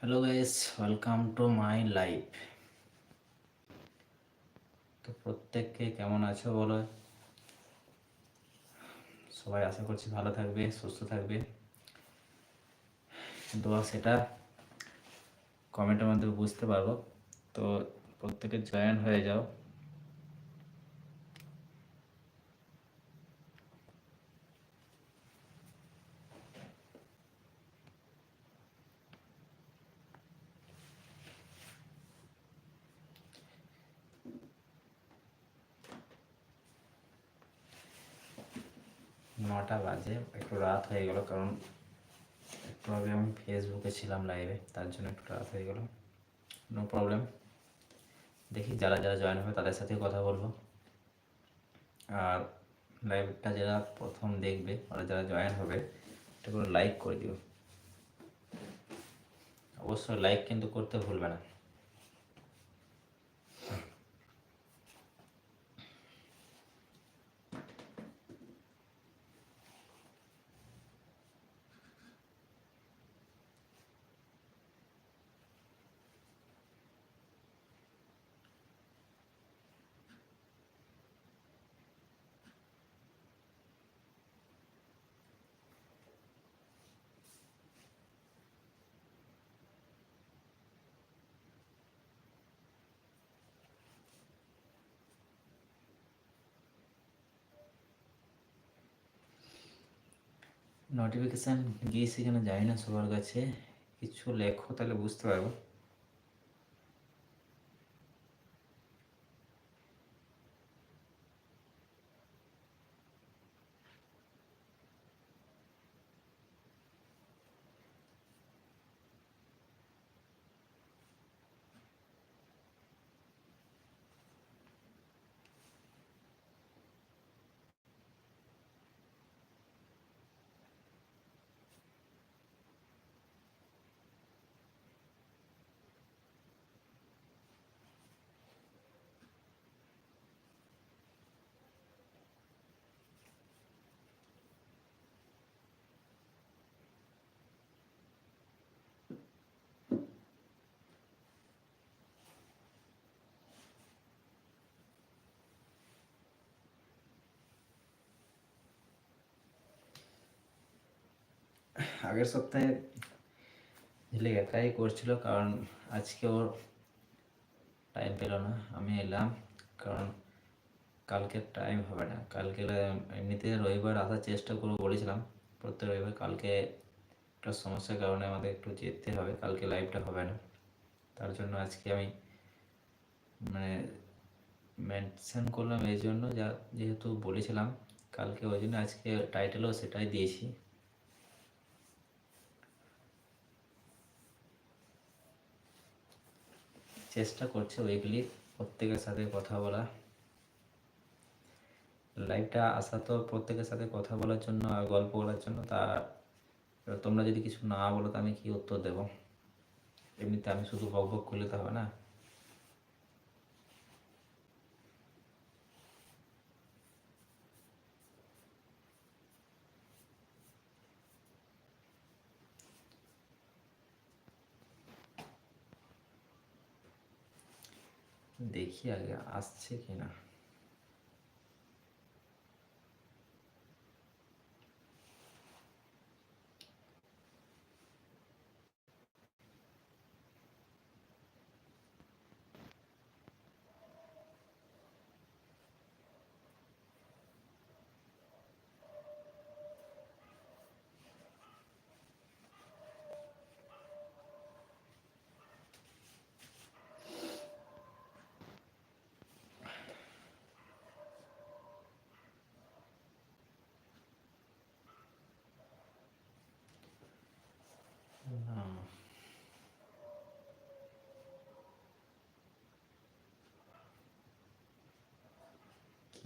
Hello guys welcome to my life তো প্রত্যেককে কেমন আছো বলো? সবাই আশা করছি ভালো থাকবে, সুস্থ থাকবে। কিন্তু সেটা কমেন্টের মধ্যে বুঝতে পারব। তো প্রত্যেকে জয়েন হয়ে যাও। নটা বাজে, একটু রাত হয়ে গেল, কারণ একটু আগে আমি ফেসবুকে ছিলাম লাইভে তার জন্য একটু রাত হয়ে গেল। নো প্রবলেম দেখি যারা যারা জয়েন হবে তাদের সাথে কথা বলব। আর লাইভটা যারা প্রথম দেখবে, ওরা যারা জয়েন হবে, একটা করে লাইক করে দিও। অবশ্যই লাইক কিন্তু করতে ভুলবে না। নোটিফিকেশান গিয়েছে কিনা জানি না সবার কাছে। কিছু লেখো তাহলে বুঝতে পারব। আগের সপ্তাহে ঝিলিক একাই করছিল, কারণ আজকে ওর টাইম পেল না। আমি এলাম, কারণ কালকে টাইম হবে না। কালকে এমনিতে রবিবার আসার চেষ্টা করব বলেছিলাম, প্রত্যেক রবিবার কালকে একটা সমস্যার কারণে আমাদের একটু যেতে হবে, কালকে লাইভটা হবে না। তার জন্য আজকে আমি মানে মেনশন করলাম, এই জন্য যা যেহেতু বলেছিলাম, কালকে ওই জন্য আজকে টাইটেলও সেটাই দিয়েছি। চেষ্টা করছে উইকলি প্রত্যেকের সাথে কথা বলা। লাইভটা আসা তো প্রত্যেকের সাথে কথা বলার জন্য আর গল্প বলার জন্য, তা তোমরা যদি কিছু না বলো, তো আমি কি উত্তর দেব? এমনিতে আমি শুধু বক বক করলে তো হবে না। দেখি আগে আসছে কিনা। না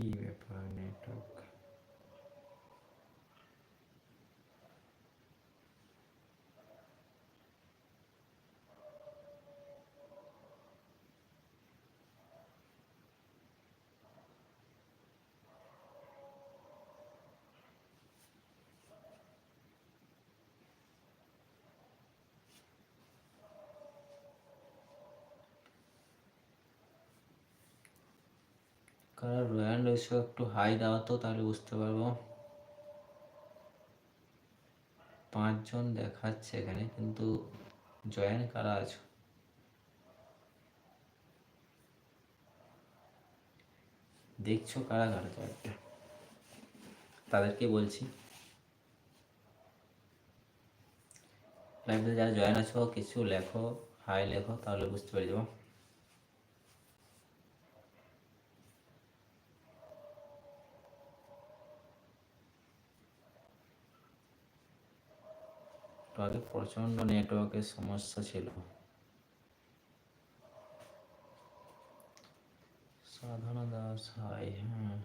কি ব্যাপার নেটওয়ার্ক কারা রয়্যাল রয়েছে একটু হাই দাও তো, তাহলে বুঝতে পারব। পাঁচজন দেখাচ্ছে এখানে, কিন্তু জয়েন কারা আছো? দেখছ কারা কারা জয়েনটা তাদেরকে বলছি। লাইভে যারা জয়েন আছো, কিছু লেখো হাই লেখো, তাহলে বুঝতে পেরে যাব। আগে প্রচণ্ড নেটওয়ার্কের সমস্যা ছিল। সাধনা দাস হাই হ্যাঁ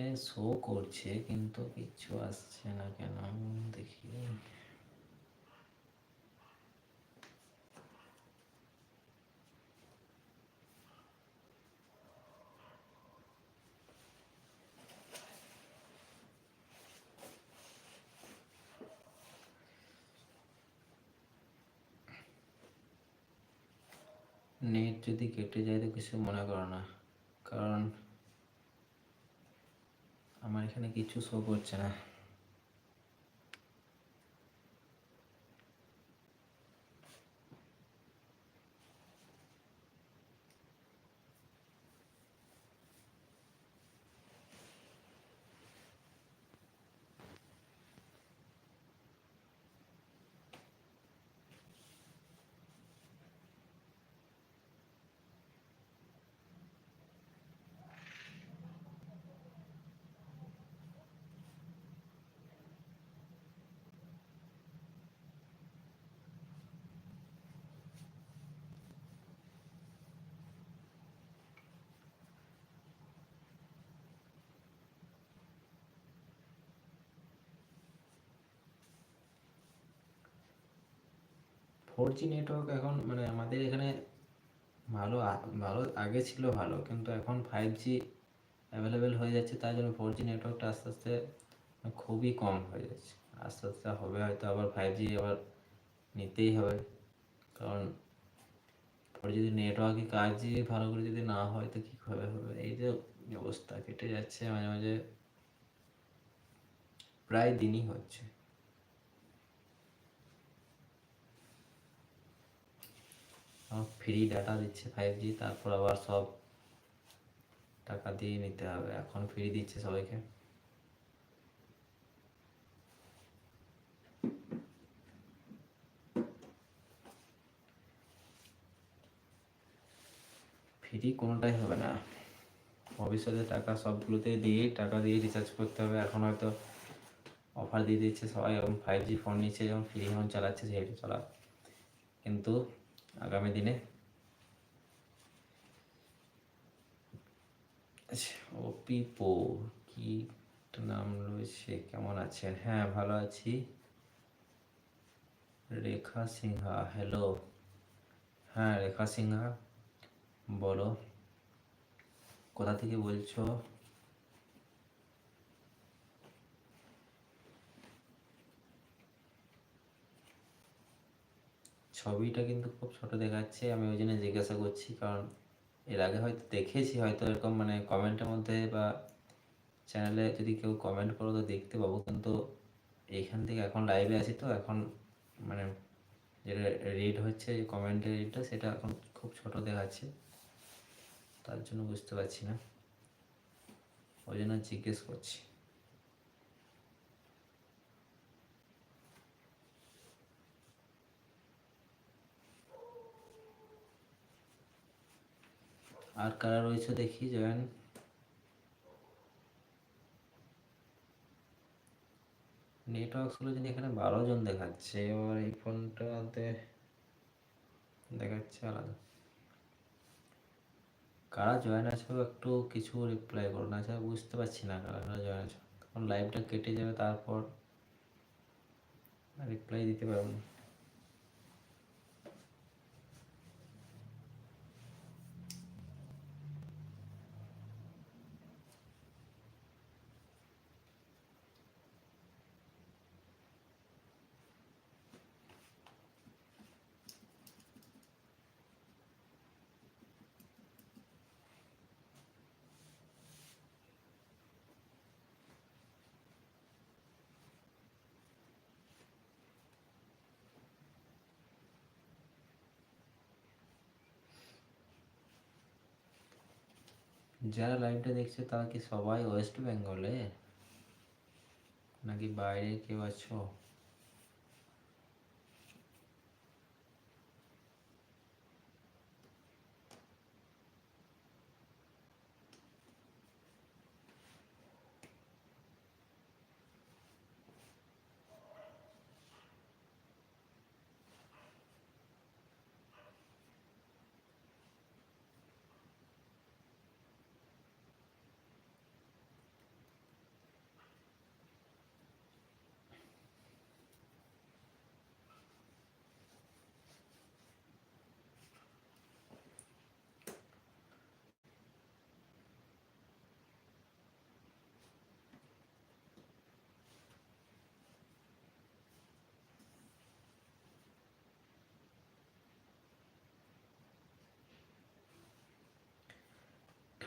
এখানে শো করছে, কিন্তু কিছু আসছে না কেন? দেখি। নেট যদি কেটে যায় তো কিছু মনে করো না। কারণ এখানে কিছু শো করছে না। ফোর জি নেটওয়ার্ক এখন মানে আমাদের এখানে ভালো ভালো আগে ছিল ভালো, কিন্তু এখন ফাইভ জি অ্যাভেলেবেল হয়ে যাচ্ছে তাই জন্য ফোর জি নেটওয়ার্কটা আস্তে আস্তে খুবই কম হয়ে যাচ্ছে। আস্তে আস্তে হবে হয়তো আবার ফাইভ জি আবার নিতেই হবে, কারণ পরে যদি নেটওয়ার্কে কাজই ভালো করে যদি না হয়, তো কীভাবে হবে? এই যে অবস্থা, কেটে যাচ্ছে মাঝে মাঝে, প্রায় দিনই হচ্ছে। ফ্রি ডাটা দিচ্ছে ফাইভ জি তারপর আবার সব টাকা দিয়ে নিতে হবে। এখন ফ্রি দিচ্ছে সবাইকে। ফ্রি কোনোটাই হবে না। ভবিষ্যতে টাকা সবগুলোতে দিয়ে টাকা দিয়ে রিচার্জ করতে হবে। এখন হয়তো অফার দিয়ে দিচ্ছে সবাই এখন ফাইভ জি ফোন নিচ্ছে যখন ফ্রি ফোন চালাচ্ছে সেটা চালা। কিন্তু আগামী দিনে। ওপিপো কি নাম রয়েছে, কেমন আছেন? হ্যাঁ ভালো আছি। রেখা সিংহা হ্যালো হ্যাঁ রেখা সিংহা, বলো। কোথা থেকে বলছো? ছবিটা কিন্তু খুব ছোট দেখাচ্ছে, আমি ওই জন্য জিজ্ঞাসা করছি, কারণ এর আগে হয়তো দেখেছি, হয়তো এরকম মানে কমেন্টের মধ্যে বা চ্যানেলে যদি কেউ কমেন্ট করো তো দেখতে পাবো, কিন্তু এইখান থেকে এখন লাইভে আছি তো, এখন মানে যেটা রিড হচ্ছে কমেন্টের রিডটা সেটা এখন খুব ছোট দেখাচ্ছে, তার জন্য বুঝতে পারছি না, ওই জন্য জিজ্ঞেস করছি। আর কারা রয়েছে দেখি, জয়েন। নেটওয়ার্ক স্লো যদি এখানে বারো জন দেখাচ্ছে, এবার এই ফোনটাতে দেখাচ্ছে আলাদা। কারা জয়েন আছে একটু কিছু রিপ্লাই করুন। আচ্ছা বুঝতে পারছি না কারা কারা জয়েন আছে। তখন লাইভটা কেটে যাবে, তারপর রিপ্লাই দিতে পারব না। যারা লাইভটা দেখছে তারা কি সবাই ওয়েস্ট বেঙ্গলে নাকি বাইরে কেউ আছো?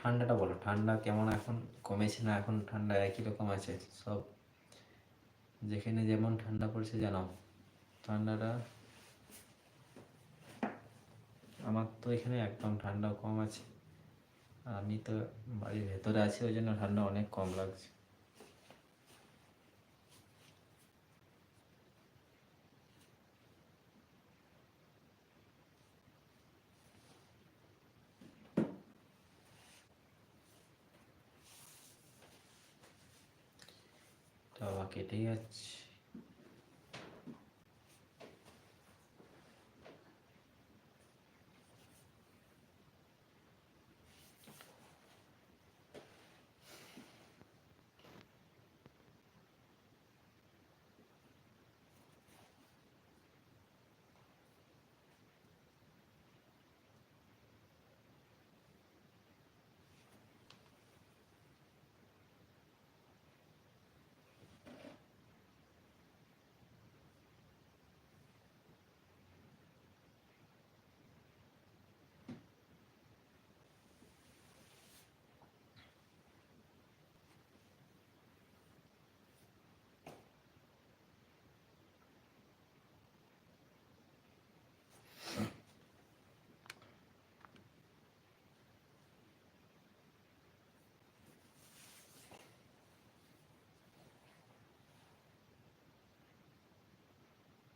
ঠান্ডাটা বলো, ঠান্ডা কেমন এখন? কমেছে না এখন ঠান্ডা? একই রকম আছে সব? যেখানে যেমন ঠান্ডা পড়ছে জানাও ঠান্ডাটা আমার তো এখানে একদম ঠান্ডা কম আছে। আমি তো বাড়ির ভেতরে আছি, ওই জন্য ঠান্ডা অনেক কম লাগছে তো কেটে যাচ্ছে